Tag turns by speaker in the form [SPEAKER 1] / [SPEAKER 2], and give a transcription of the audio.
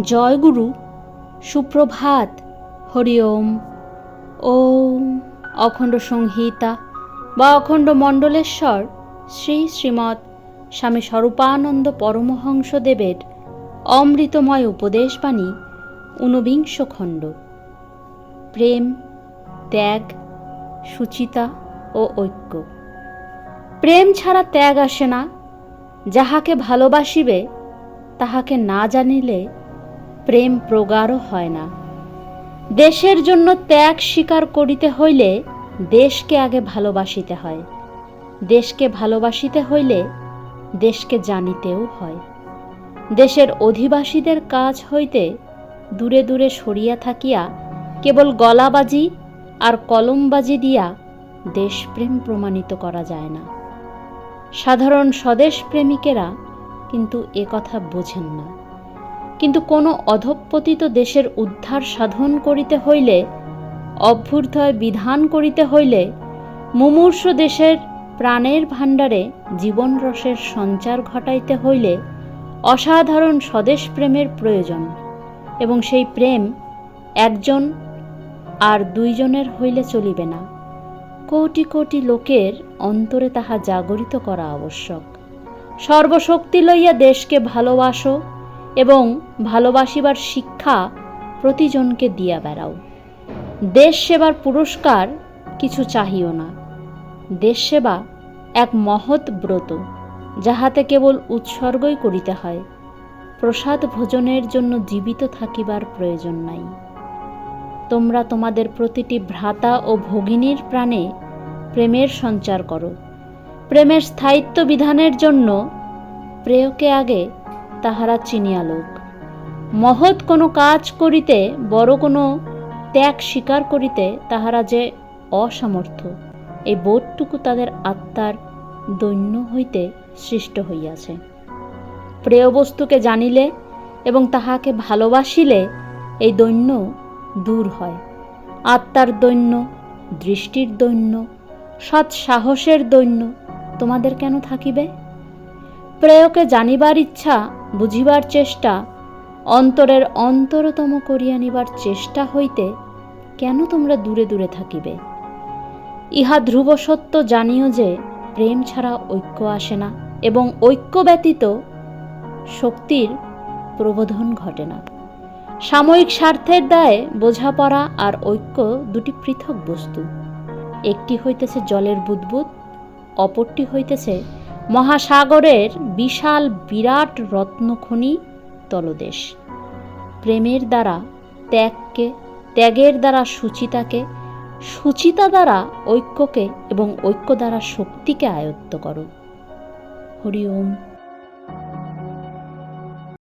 [SPEAKER 1] জয়গুরু, সুপ্রভাত, হরি ওম। ওম অখণ্ড সংহিতা বা অখণ্ড মণ্ডলেশ্বর শ্রী শ্রীমৎ স্বামী স্বরূপানন্দ পরমহংসদেবের অমৃতময় উপদেশবাণী, ঊনবিংশ খণ্ড। প্রেম, ত্যাগ, সুচিতা ও ঐক্য। প্রেম ছাড়া ত্যাগ আসে না। যাহাকে ভালোবাসিবে, তাহাকে না জানিলে প্রেম প্রগাঢ় হয় না। দেশের জন্য ত্যাগ স্বীকার করিতে হইলে দেশকে আগে ভালোবাসিতে হয়। দেশকে ভালোবাসিতে হইলে দেশকে জানিতেও হয়। দেশের অধিবাসীদের কাজ হইতে দূরে দূরে সরিয়া থাকিয়া কেবল গলাবাজি আর কলমবাজি দিয়া দেশপ্রেম প্রমাণিত করা যায় না। সাধারণ স্বদেশ প্রেমিকেরা কিন্তু এ কথা বোঝেন না। কিন্তু কোনো অধঃপতিত দেশের উদ্ধার সাধন করিতে হইলে, অভ্যুদয় বিধান করিতে হইলে, মুমূর্ষ দেশের প্রাণের ভাণ্ডারে জীবন রসের সঞ্চার ঘটাইতে হইলে অসাধারণ স্বদেশ প্রেমের প্রয়োজন এবং সেই প্রেম একজন আর দুইজনের হইলে চলিবে না। কোটি কোটি লোকের অন্তরে তাহা জাগরিত করা আবশ্যক। সর্বশক্তি লইয়া দেশকে ভালোবাসো এবং ভালোবাসিবার শিক্ষা প্রতিজনকে দিয়া বেড়াও। দেশ সেবার পুরস্কার কিছু চাহিও না। দেশ সেবা এক মহৎ ব্রত, যাহাতে কেবল উৎসর্গই করিতে হয়। প্রসাদ ভোজনের জন্য জীবিত থাকিবার প্রয়োজন নাই। তোমরা তোমাদের প্রতিটি ভ্রাতা ও ভগিনীর প্রাণে প্রেমের সঞ্চার করো। প্রেমের স্থায়িত্ব বিধানের জন্য প্রেয়কে আগে তাহারা চিনিয়া লোক। মহৎ কোনো কাজ করিতে, বড় কোনো ত্যাগ স্বীকার করিতে তাহারা যে অসামর্থ্য এই বোধটুকু তাদের আত্মার দৈন্য হইতে সৃষ্ট হইয়াছে। প্রেয় বস্তুকে জানিলে এবং তাহাকে ভালোবাসিলে এই দৈন্য দূর হয়। আত্মার দৈন্য, দৃষ্টির দৈন্য সৎ সাহসের দৈন্য তোমাদের কেন থাকিবে? প্রেয়কে জানিবার ইচ্ছা, বুঝিবার চেষ্টা, অন্তরের অন্তরতম করিয়া নিবার চেষ্টা হইতে কেন তোমরা দূরে দূরে থাকিবে? ইহা ধ্রুব সত্য জানিও যে, প্রেম ছাড়া ঐক্য আসে না এবং ঐক্য ব্যতীত শক্তির প্রবোধন ঘটে না। সাময়িক স্বার্থের দায়ে বোঝাপড়া আর ঐক্য দুটি পৃথক বস্তু। একটি হইতেছে জলের বুদবুদ, অপরটি হইতেছে মহাসাগরের বিশাল বিরাট রত্নখনি তলদেশ। প্রেমের দ্বারা ত্যাগকে, ত্যাগের দ্বারা সুচিতাকে, সুচিতা দ্বারা ঐক্যকে এবং ঐক্য দ্বারা শক্তিকে আয়ত্ত করো। হরি ওম।